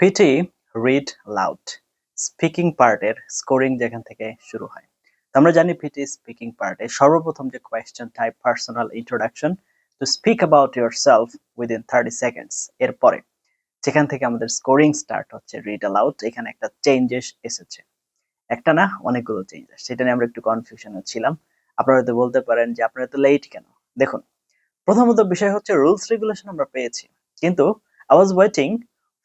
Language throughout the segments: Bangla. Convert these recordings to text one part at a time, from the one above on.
পিটি রিড লাউড স্পিকিং পার্টের স্কোরিং যেখান থেকে শুরু হয়। আমরা জানি পিটি স্পিকিং পার্টে সর্বপ্রথম যে question type personal introduction to speak about yourself within thirty seconds এরপরে যেখান থেকে আমাদের স্কোরিং স্টার্ট হচ্ছে রিড অ্যালাউড এখানে একটা চেঞ্জেস এসেছে। একটা না, অনেকগুলো চেঞ্জ সেটা নিয়ে আমরা একটু কনফিউশনে ছিলাম। আপনারা হয়তো বলতে পারেন যে আপনারা তো লেট কেন? দেখুন, প্রথমত বিষয় হচ্ছে রুলস রেগুলেশন আমরা পেয়েছি। কিন্তু I was waiting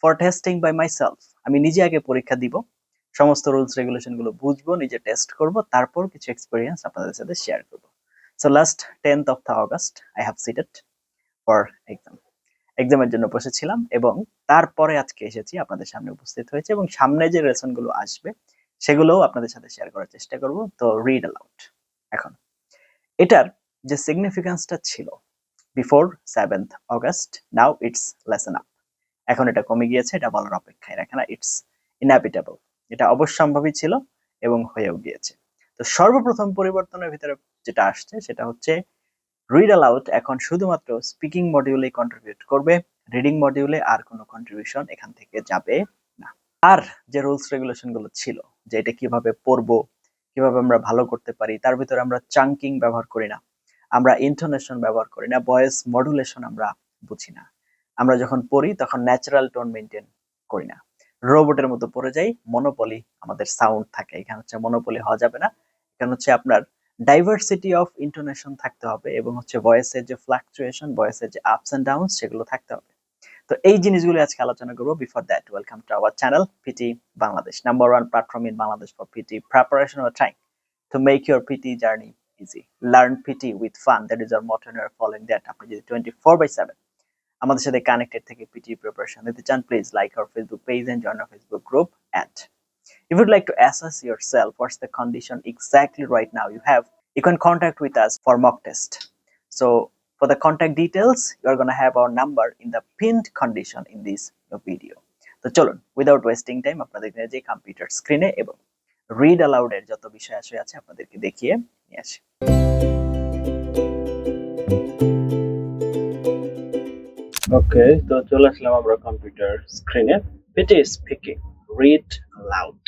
for testing by myself আমি নিজে আগে পরীক্ষা দিব, সমস্ত রুলস রেগুলেশনগুলো বুঝব, নিজে টেস্ট করব, তারপর কিছু এক্সপিরিয়েন্স আপনাদের সাথে শেয়ার করব। So last tenth of the August I have seated for exam এক্সামের জন্য বসেছিলাম এবং তারপরে আজকে এসেছি, আপনাদের সামনে উপস্থিত হয়েছে এবং সামনে যে লেসনগুলো আসবে, সেগুলোও আপনাদের সাথে শেয়ার করার চেষ্টা করব। তো রিড অ্যালাউড এখন। এটার যে সিগনিফিকেন্সটা ছিল before seventh August now it's lessen up এখন এটা কমে গিয়েছে, এটা বলার অপেক্ষায় রাখে না ইটস ইনহ্যাবিটেবল এটা অবশ্যম্ভাবী ছিল এবং হয়েও গিয়েছে। তো সর্বপ্রথম পরিবর্তনের ভিতরে যেটা আসছে সেটা হচ্ছে রিড অ্যালাউড এখন শুধুমাত্র স্পিকিং মডিউলে কন্ট্রিবিউট করবে রিডিং মডিউলে আর কোনো কন্ট্রিবিউশন এখান থেকে যাবে না। আর যে রুলস রেগুলেশনগুলো ছিল, যে এটা কীভাবে পড়ব, কীভাবে আমরা ভালো করতে পারি, তার ভিতরে আমরা চাঙ্কিং ব্যবহার করি না, আমরা ইন্টোনেশন ব্যবহার করি না ভয়েস মডুলেশন আমরা বুঝি না। আমরা যখন পড়ি, তখন ন্যাচারাল টোন মেনটেন করি না। রোবটের মতো পড়ে যাই মনোপলি আমাদের সাউন্ড থাকে। এখানে হচ্ছে মনোপলি হওয়া যাবে না। এখানে হচ্ছে আপনার ডাইভার্সিটি অফ ইন্টোনেশন থাকতে হবে এবং হচ্ছে ভয়েসের যে ফ্লাকচুয়েশন ভয়েসের যে আপস এন্ড ডাউনস সেগুলো থাকতে হবে। তো এই জিনিসগুলো আজকে আলোচনা করব। Before that welcome to our channel PT Bangladesh number one platform in Bangladesh for PT preparation or trying to make your PT journey easy learn PT with fun that is our motto your following that আপনি যদি টোয়েন্টি ফোর বাই সেভেন আমাদের সাথে কানেক্টেড থেকে পিটি প্রিপারেশন নিতে চান please like our Facebook page and join our Facebook group at If you'd like to assess yourself, what's the condition exactly right now you have, you can contact with us for mock test. So for the contact details, you're gonna have our number in the pinned condition in this video. তো চলুন উইদাউট ওয়েস্টিং টাইম আপনাদের যে কম্পিউটার স্ক্রিনে এবং রিড অ্যালাউড এর যত বিষয় আছে আপনাদেরকে দেখিয়ে নিয়ে আসি ওকে তো চলে আসলাম আমরা কম্পিউটার স্ক্রিনে পিটি স্পিকিং রিড লাউড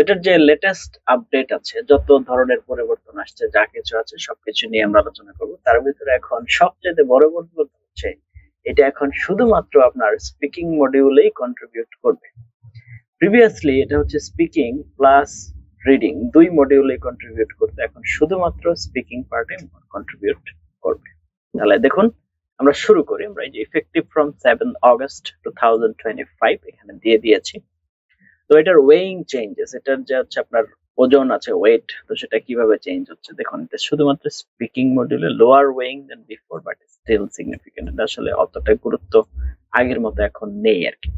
এটার যে লেটেস্ট আপডেট আছে, যত ধরনের পরিবর্তন আসছে, যা কিছু আছে, সবকিছু নিয়ে আমরা আলোচনা করব। তার ভিতরে এখন সবচেয়ে বড় পরিবর্তন হচ্ছে, এটা এখন শুধুমাত্র আপনার স্পিকিং মডিউলেই কন্ট্রিবিউট করবে। প্রিভিয়াসলি এটা হচ্ছে স্পিকিং প্লাস রিডিং দুই মডিউলে কন্ট্রিবিউট করতে, এখন শুধুমাত্র স্পিকিং পার্টে কন্ট্রিবিউট করবে। তাহলে দেখুন আমরা শুরু করি। আমরা যে effective from seven August two thousand twenty five এখানে দিয়ে দিয়েছি। তো এটার ওয়েইং চেঞ্জেস এটার যে হচ্ছে আপনার ওজন আছে ওয়েট তো সেটা কীভাবে চেঞ্জ হচ্ছে? দেখুন, এটা শুধুমাত্র স্পিকিং মডিউলে lower weighing than before but still significant এটা আসলে অতটা গুরুত্ব আগের মতো এখন নেই আর কি।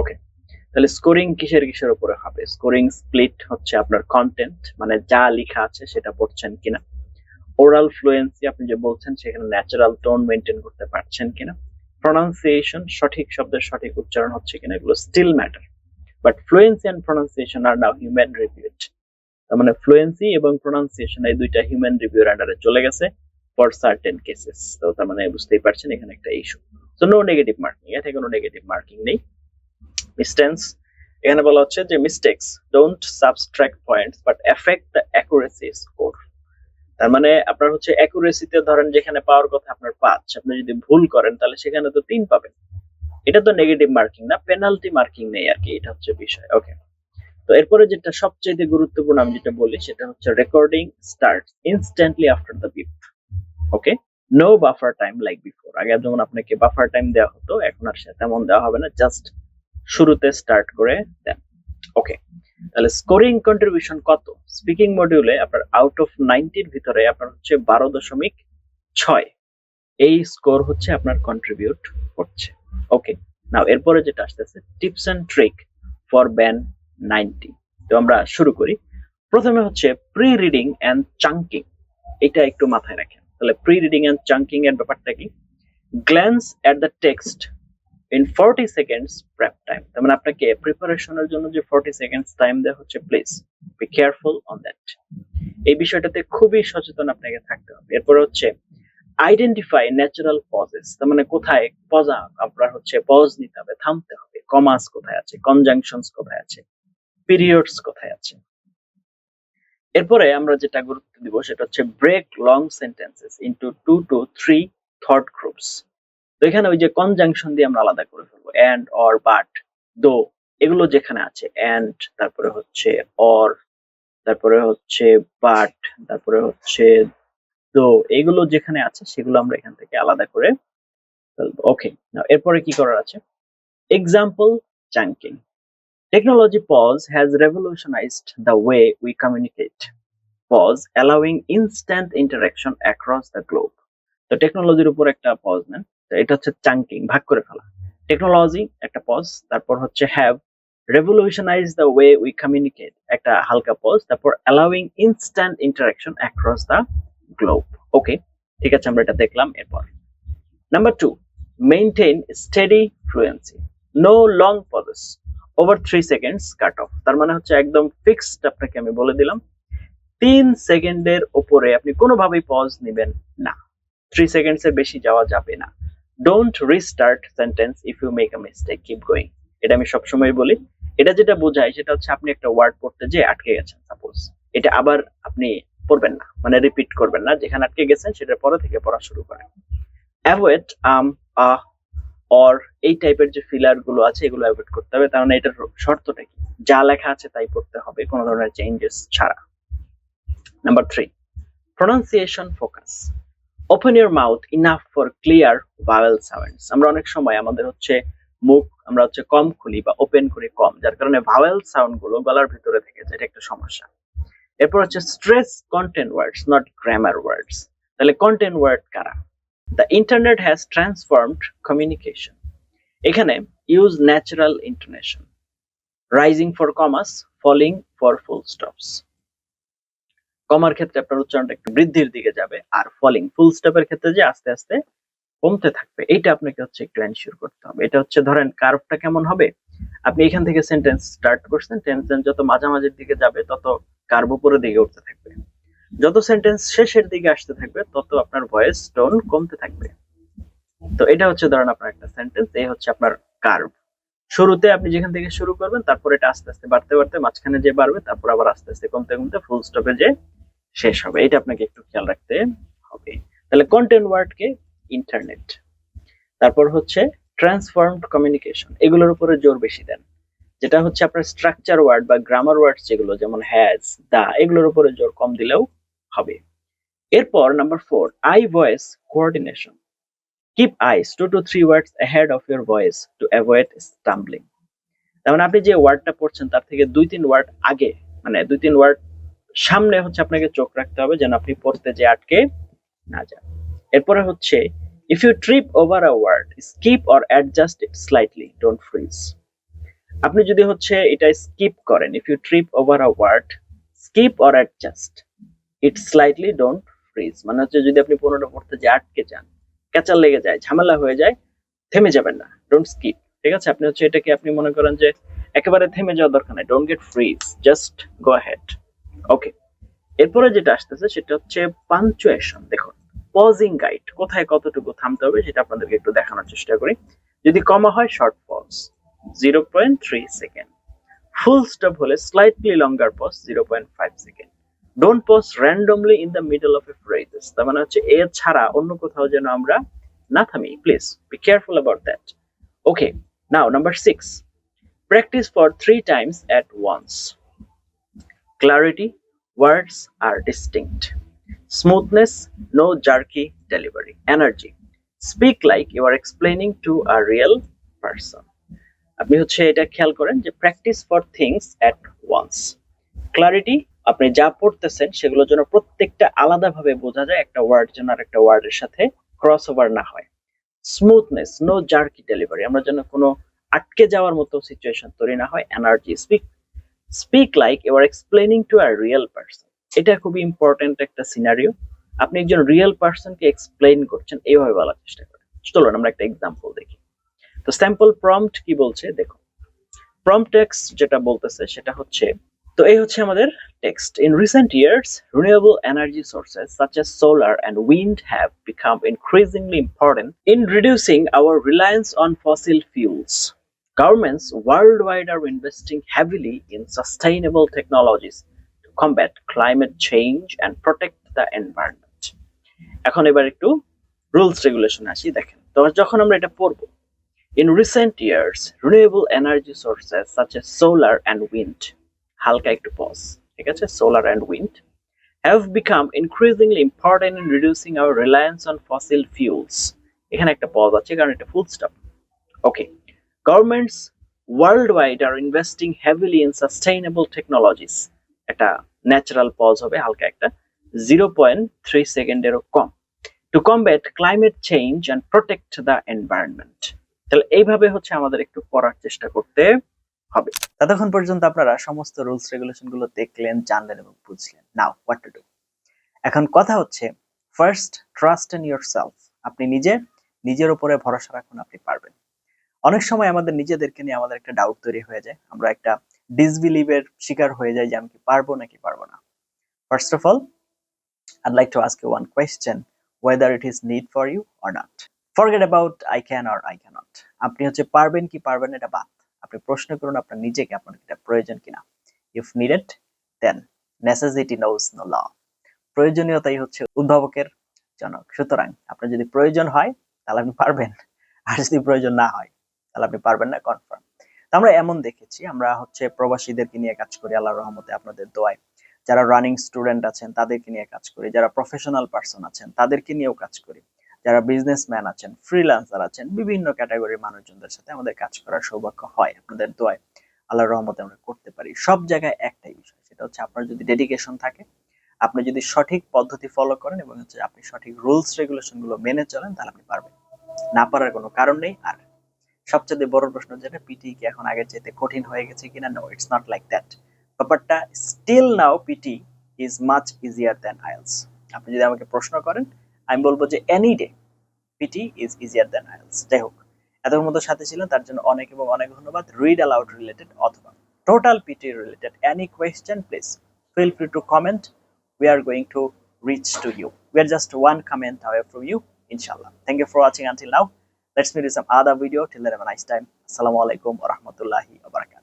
ওকে তাহলে স্কোরিং কিসের কিসের উপরে হবে? স্কোরিং স্প্লিট হচ্ছে আপনার কন্টেন্ট মানে যা লেখা আছে সেটা পড়ছেন কিনা। ওরাল ফ্লুয়েন্সি আপনি যে বলছেন, সেখানে ন্যাচারাল টোন মেনটেন করতে পারছেন কিনা? প্রনাউন্সিয়েশন সঠিক শব্দের সঠিক উচ্চারণ হচ্ছে কিনা, এগুলো still matter but fluency and pronunciation are now human reviewed তার মানে ফ্লুয়েন্সি এবং প্রনাউন্সিয়েশন এই দুইটা হিউম্যান রিভিউর আন্ডারে চলে গেছে ফর সার্টেন কেসেস তো তার মানে বুঝতেই পারছেন এখানে একটা ইস্যু তো নো নেগেটিভ মার্কিং এতে কোনো নেগেটিভ মার্কিং নেই। মিস্টেন্স এখানে বলা হচ্ছে যে mistakes don't subtract points but affect the accuracy score তার মানে আপনার হচ্ছে অ্যাকুরেসিতে ধরেন যেখানে পাওয়ার কথা আপনার পাঁচ, আপনি যদি ভুল করেন তাহলে সেখানে তো তিন পাবেন। এটা তো নেগেটিভ মার্কিং না পেনাল্টি মার্কিং নেই আর কি, এটা হচ্ছে বিষয় ওকে তো এরপরে যেটা সবচেয়ে গুরুত্বপূর্ণ আমি যেটা বলি সেটা হচ্ছে recording start instantly after the beep okay no buffer time like before আগে যেমন আপনাকে বাফার টাইম দেওয়া হতো, এখন আর তেমন দেওয়া হবে না জাস্ট শুরুতে স্টার্ট করে দেন ওকে তাহলে স্কোরিং কন্ট্রিবিউশন কত? স্পিকিং মডিউলে আপনার আউট অফ নাইনটির ভিতরে আপনার হচ্ছে বারো দশমিক ছয়। এই স্কোর হচ্ছে আপনার কন্ট্রিবিউট করছে। ওকে নাও এরপরে যেটা আসতেছে tips and trick for band ninety তো আমরা শুরু করি। প্রথমে হচ্ছে প্রি রিডিং অ্যান্ড চাঙ্কিং এটা একটু মাথায় রাখেন। তাহলে প্রি রিডিং অ্যান্ড চাঙ্কিং এর ব্যাপারটা কি? Glance at the text in forty seconds prep time তার মানে আপনাকে প্রিপারেশনের জন্য যে ফর্টি সেকেন্ডস টাইম দেওয়া হচ্ছে please be careful on that এই বিষয়টাতে খুবই সচেতন আপনাকে থাকতে হবে। এরপরে হচ্ছে আইডেন্টিফাই ন্যাচারাল পজেস তার মানে কোথায় পজা আপনার হচ্ছে পজ নিতে হবে, থামতে হবে। কমাস কোথায় আছে কনজাংশনস কোথায় আছে পিরিয়ডস কোথায় আছে। এরপরে আমরা যেটা গুরুত্ব দিব, সেটা হচ্ছে break long sentences into two to three thought groups তো এখানে ওই যে কনজাংশন দিয়ে আমরা আলাদা করে ফেলব। অ্যান্ড অর বাট দো এগুলো যেখানে আছে অ্যান্ড তারপরে হচ্ছে অর তারপরে হচ্ছে বাট তারপরে হচ্ছে দো এগুলো যেখানে আছে সেগুলো আমরা এখান থেকে আলাদা করে ফেলব। ওকে এরপরে কি করার আছে? Example chunking Technology pause has revolutionized the way we communicate. Pause allowing instant interaction across the globe. তো টেকনোলজির উপর একটা পজ নেন। এটা হচ্ছে চাঙ্কিং ভাগ করে ফেলা। টেকনোলজি একটা পজ তারপর হচ্ছে have revolutionize the way we communicate একটা হালকা পজ তারপর allowing instant interaction across the globe okay ঠিক আছে, আমরা এটা দেখলাম এরপর। Number two maintain steady fluency no long pauses over three seconds cut off তার মানে হচ্ছে একদম ফিক্সড আপনাকে আমি বলে দিলাম, তিন সেকেন্ডের উপরে আপনি কোনোভাবেই পজ নেবেন না। থ্রি সেকেন্ডস এর বেশি যাওয়া যাবে না। Don't restart sentence if you make a mistake keep going এটা আমি সবসময় বলি। এটা যেটা বোঝায় সেটা হচ্ছে আপনি একটা ওয়ার্ড পড়তে যে আটকে গেছেন সাপোজ এটা আবার আপনি পড়বেন না মানে রিপিট করবেন না। যেখানে আটকে গেছেন, সেটা পরে থেকে পড়া শুরু করেন। অ্যাভয়েড আম আহ অর এই টাইপের যে ফিলারগুলো আছে, এগুলো অ্যাভয়েড করতে হবে। কারণ এটার শর্তটা কি? যা লেখা আছে তাই পড়তে হবে, কোনো ধরনের চেঞ্জেস ছাড়া। Number three pronunciation focus open your mouth enough for clear vowel sounds আমরা অনেক সময় আমাদের হচ্ছে মুখ আমরা হচ্ছে কম খুলি বা ওপেন করি কম, যার কারণে ভাওয়েল সাউন্ডগুলো গলার ভিতরে থেকে যায়, এটা একটা সমস্যা। এরপর হচ্ছে stress content words not grammar words তাহলে কন্টেন্ট ওয়ার্ড কারা? The internet has transformed communication এখানে use natural intonation rising for commas falling for full stops কমার ক্ষেত্রে আপনার উচ্চারণটা একটু বৃদ্ধির দিকে যাবে আর ফলিং ফুল স্টপের ক্ষেত্রে যে আস্তে আস্তে কমতে থাকবে, এইটা আপনাকে হচ্ছে একটু এনশিওর করতে হবে। এটা হচ্ছে ধরেন কার্ভটা কেমন হবে? আপনি এখান থেকে সেন্টেন্স স্টার্ট করছেন সেন্টেন্স যত মাঝামাঝির দিকে যাবে, তত কার্ভ উপরের দিকে উঠতে থাকবে। যত সেন্টেন্স শেষের দিকে আসতে থাকবে, তত আপনার ভয়েস টোন কমতে থাকবে। তো এটা হচ্ছে ধরেন আপনার একটা সেন্টেন্স এই হচ্ছে আপনার কার্ভ শুরুতে আপনি যেখান থেকে শুরু করবেন, তারপর এটা আস্তে আস্তে বাড়তে বাড়তে মাঝখানে যে বাড়বে, তারপর আবার আস্তে আস্তে কমতে কমতে ফুল স্টপে যে শেষ হবে। এটা আপনাকে একটু খেয়াল রাখতে হবে। তাহলে কন্টেন্ট ওয়ার্ডকে ইন্টারনেট তারপর হচ্ছে ট্রান্সফর্মড কমিউনিকেশন এগুলোর উপরে জোর বেশি দেন। যেটা হচ্ছে আপনার স্ট্রাকচার ওয়ার্ড বা গ্রামার ওয়ার্ড যেগুলো, যেমন হ্যাজ দা এগুলোর উপরে জোর কম দিলেও হবে। এরপর number four eye voice coordination keep eyes two to three words ahead of your voice to avoid stumbling তার মানে আপনি যে ওয়ার্ডটা পড়ছেন, তার থেকে দুই তিন ওয়ার্ড আগে মানে দুই তিন ওয়ার্ড সামনে হচ্ছে আপনাকে চোখ রাখতে হবে যেন আপনি পড়তে যে আটকে না যান। এরপরে হচ্ছে if you trip over a word skip or adjust it slightly don't freeze আপনি যদি হচ্ছে এটা স্কিপ করেন if you trip over a word skip or adjust it slightly don't freeze মানে হচ্ছে যদি আপনি পুরোটা পড়তে যে আটকে যান ক্যাচার লেগে যায়, ঝামেলা হয়ে যায়, থেমে যাবেন না ডোন্ট স্কিপ ঠিক আছে? আপনি হচ্ছে এটাকে আপনি মনে করেন যে একেবারে থেমে যাওয়ার দরকার নেই don't get freeze just go head okay এরপরে যেটা আসতেছে সেটা হচ্ছে পাঞ্চুয়েশন দেখুন পজিং গাইড কোথায় কতটুকু থামতে হবে সেটা আপনাদেরকে একটু দেখানোর চেষ্টা করি। যদি কমা হয় short pause zero point three second full stop হলে slightly longer pause zero point five second don't pause randomly in the middle of a phrases তার মানে হচ্ছে এর ছাড়া অন্য কোথাও যেন আমরা না থামি। Please be careful about that okay now number six practice for three times at once clarity words are distinct. Smoothness, no jerky delivery energy speak like you are explaining to a real person. আপনি হচ্ছে এটা খেয়াল করেন যে practice four things at once clarity আপনি যা পড়তেছেন সেগুলো যেন প্রত্যেকটা আলাদাভাবে বোঝা যায় একটা ওয়ার্ড যেন আর একটা ওয়ার্ডের সাথে ক্রস ওভার না হয়। স্মুথনেস নো জার্কি ডেলিভারি আমরা যেন কোনো আটকে যাওয়ার মতো সিচুয়েশন তৈরি না হয় energy speak speak like you are explaining to a real person এটা খুবই ইম্পর্টেন্ট একটা সিনারিও আপনি একজন রিয়েল পার্সনকে এক্সপ্লেইন করছেন, এইভাবে বলার চেষ্টা করেন। চলুন আমরা একটা এক্সাম্পল দেখি। তো স্যাম্পল প্রম্পট কি বলছে? দেখো প্রম্পটেক্স যেটা বলতেছে সেটা হচ্ছে তো এই হচ্ছে আমাদের text. In recent years, renewable energy sources such as solar and wind have become increasingly important in reducing our reliance on fossil fuels. Governments worldwide are investing heavily in sustainable technologies to combat climate change and protect the environment. এখন এবার একটু রুলস রেগুলেশন আসি দেখেন তো যখন আমরা এটা পড়ব In recent years, renewable energy sources such as solar and wind হালকা একটু পজ ঠিক আছে? Solar and wind have become increasingly important in reducing our reliance on fossil fuels এখানে একটা পজ আছে, কারণ এটা full stop okay governments worldwide are investing heavily in sustainable technologies একটা ন্যাচারাল পজ হবে, হালকা একটা। জিরো পয়েন্ট থ্রি সেকেন্ডেরও কম। To combat climate change and protect the environment তাহলে এইভাবে হচ্ছে আমাদের একটু পড়ার চেষ্টা করতে হবে। ততক্ষণ পর্যন্ত আপনারা সমস্ত রুলস, রেগুলেশনগুলো দেখলেন, জানলেন এবং বুঝলেন। নাও হোয়াট টু ডু এখন কথা হচ্ছে first trust in yourself আপনি নিজে, নিজের উপরে ভরসা রাখুন, আপনি পারবেন। অনেক সময় আমাদের নিজেদেরকে নিয়ে আমাদের একটা ডাউট তৈরি হয়ে যায়। আমরা একটা ডিসবিলিভের শিকার হয়ে যাই যে আমি কি পারব নাকি পারব না। First of all I'd like to ask you one question, whether it is need for you or not. Forget about I can or I cannot. আপনি হচ্ছে পারবেন কি পারবেন এটা বাদ। আপনি প্রশ্ন করুন আপনার নিজেকে আপনার এটা প্রয়োজন কিনা। If needed then necessity knows no law প্রয়োজনীয়তাই হচ্ছে উদ্ভাবকের জনক। সুতরাং আপনার যদি প্রয়োজন হয়, তাহলে আপনি পারবেন। আর যদি প্রয়োজন না হয়, তাহলে আপনি পারবেন না কনফার্ম আমরা এমন দেখেছি, আমরা হচ্ছে প্রবাসীদেরকে নিয়ে কাজ করি, আল্লাহর রহমতে আপনাদের দোয়ায়। যারা রানিং স্টুডেন্ট আছেন, তাদেরকে নিয়ে কাজ করি। যারা প্রফেশনাল পার্সন আছেন, তাদেরকে নিয়েও কাজ করি। যারা বিজনেসম্যান আছেন ফ্রিল্যান্সার আছেন, বিভিন্ন ক্যাটাগরির মানুষজনদের সাথে আমাদের কাজ করার সৌভাগ্য হয় আপনাদের দোয়ায়। আল্লাহর রহমতে আমরা করতে পারি। সব জায়গায় একটাই বিষয়, সেটা হচ্ছে আপনার যদি ডেডিকেশন থাকে, আপনি যদি সঠিক পদ্ধতি ফলো করেন এবং হচ্ছে আপনি সঠিক রুলস রেগুলেশনগুলো মেনে চলেন, তাহলে আপনি পারবেন। না পারার কোনো কারণ নেই। আর সবচেয়ে বড় প্রশ্ন যেটা পিটি কি এখন আগের চাইতে কঠিন হয়ে গেছে কিনা? No it's not like that ব্যাপারটা still now PT is much easier than IELTS আপনি যদি আমাকে প্রশ্ন করেন আমি বলব যে any day PT is easier than IELTS যাই হোক এতক্ষণ মতো সাথে ছিলেন তার জন্য অনেক এবং অনেক ধন্যবাদ রিড অ্যালাউড রিলেটেড অথবা total PT related any question please feel free to comment we are going to reach to you. We are just one comment away from you, inshallah. Thank you for watching until now. Let's meet in some other video. Till then, have a nice time. Assalamu alaikum wa rahmatullahi wa barakatuh.